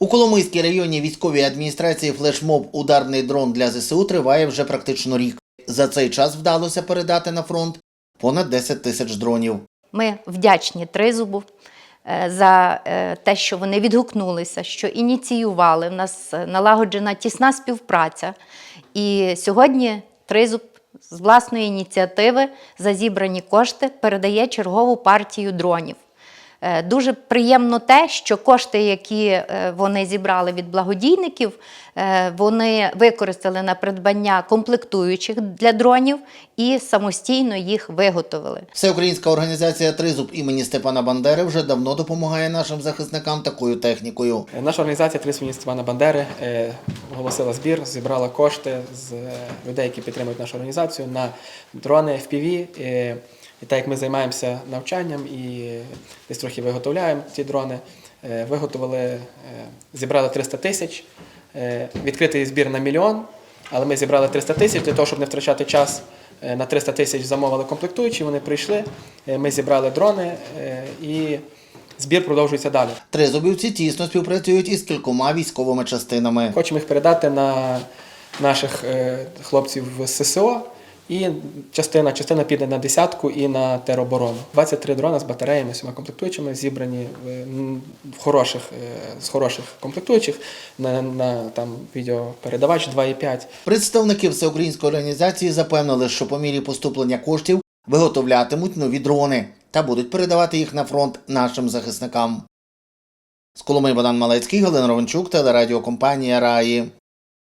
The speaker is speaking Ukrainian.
У Коломийській районній військовій адміністрації флешмоб Ударний дрон для ЗСУ триває вже практично рік. За цей час вдалося передати на фронт понад 10 тисяч дронів. Ми вдячні Тризубу е, за е, те, що вони відгукнулися, що ініціювали. У нас е, налагоджена тісна співпраця. І сьогодні Тризуб з власної ініціативи за зібрані кошти передає чергову партію дронів. Е, Дуже приємно те, що кошти, які е, вони зібрали від благодійників, е, вони використали на придбання комплектуючих для дронів і самостійно їх виготовили. Всеукраїнська організація Тризуб імені Степана Бандери вже давно допомагає нашим захисникам такою технікою. Наша організація «Три свині Степана Бандери оголосила збір, зібрала кошти з людей, які підтримують нашу організацію, на дрони FPV. І так як ми займаємося навчанням і десь трохи виготовляємо ці дрони, е, виготовили, е, зібрали 300 тисяч, е, відкритий збір на мільйон, але ми зібрали 300 тисяч для того, щоб не втрачати час. На 300 тисяч замовили комплектуючі, вони прийшли, ми зібрали дрони і збір продовжується далі. Тризубівці тісно співпрацюють із кількома військовими частинами. Хочемо їх передати на наших хлопців з ССО. І частина, частина піде на десятку і на тероборону. 23 дрона з батареями, всіма комплектуючими зібрані в, хороших, е, з хороших комплектуючих на, на там, відеопередавач 2,5. Представники всеукраїнської організації запевнили, що по мірі поступлення коштів виготовлятимуть нові дрони та будуть передавати їх на фронт нашим захисникам. З Коломиї Богдан Малецький, Галина Ровенчук, телерадіокомпанія Раї.